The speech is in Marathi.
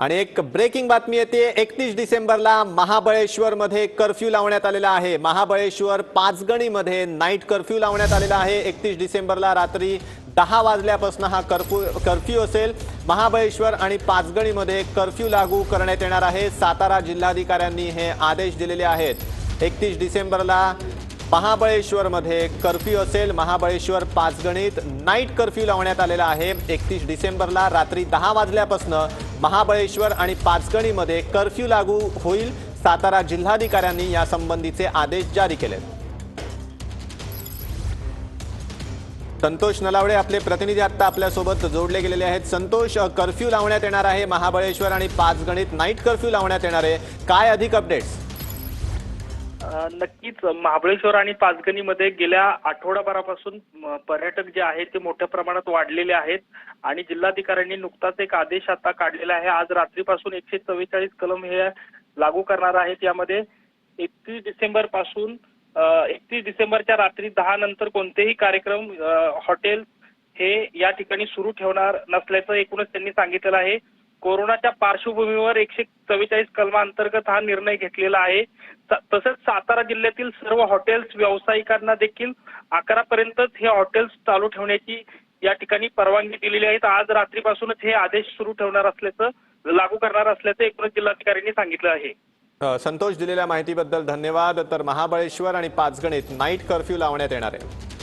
आणि एक ब्रेकिंग बातमी येते. एकतीस डिसेंबरला महाबळेश्वरमध्ये कर्फ्यू लावण्यात आलेला आहे. महाबळेश्वर पाचगणीमध्ये नाईट कर्फ्यू लावण्यात आलेला आहे. एकतीस डिसेंबरला रात्री दहा वाजल्यापासून हा कर्फ्यू कर्फ्यू असेल. महाबळेश्वर आणि पाचगणीमध्ये कर्फ्यू लागू करण्यात येणार आहे. सातारा जिल्हाधिकाऱ्यांनी हे आदेश दिलेले आहेत. एकतीस डिसेंबरला महाबळेश्वरमध्ये कर्फ्यू असेल. महाबळेश्वर पाचगणीत नाईट कर्फ्यू लावण्यात आलेला आहे. एकतीस डिसेंबरला रात्री दहा वाजल्यापासून महाबळेश्वर आणि पाचगणीमध्ये कर्फ्यू लागू होईल सातारा जिल्हाधिकाऱ्यांनी यासंबंधीचे आदेश जारी केले. संतोष नलावडे आपले प्रतिनिधी आता आपल्यासोबत जोडले गेलेले आहेत. संतोष कर्फ्यू लावण्यात येणार आहे. महाबळेश्वर आणि पाचगणीत नाईट कर्फ्यू लावण्यात येणार आहे. काय अधिक अपडेट्स नक्कीच. महाबळेश्वर आणि पाचगणीमध्ये गेल्या आठवडाभरापासून पर्यटक जे आहेत ते मोठ्या प्रमाणात वाढलेले आहेत आणि जिल्हाधिकाऱ्यांनी नुकताच एक आदेश आता काढलेला आहे. आज रात्रीपासून एकशे चव्वेचाळीस कलम हे लागू करणार आहेत. यामध्ये एकतीस डिसेंबरपासून एकतीस डिसेंबरच्या रात्री दहा नंतर कोणतेही कार्यक्रम हॉटेल हे या ठिकाणी सुरू ठेवणार नसल्याचं एकूणच त्यांनी सांगितलेलं आहे. कोरोनाच्या पार्श्वभूमीवर एकशे चव्वेचाळीस कलमाअंतर्गत हा निर्णय घेतलेला आहे. तसंच सातारा जिल्ह्यातील सर्व हॉटेल्स व्यावसायिकांना देखील अकरा पर्यंतच हे हॉटेल्स चालू ठेवण्याची या ठिकाणी परवानगी दिलेली आहे. आज रात्रीपासूनच हे आदेश सुरू ठेवणार असल्याचं लागू करणार असल्याचं एकूणच जिल्हाधिकाऱ्यांनी सांगितलं आहे. संतोष दिलेल्या माहितीबद्दल धन्यवाद. तर महाबळेश्वर आणि पाचगणीत नाईट कर्फ्यू लावण्यात येणार आहे.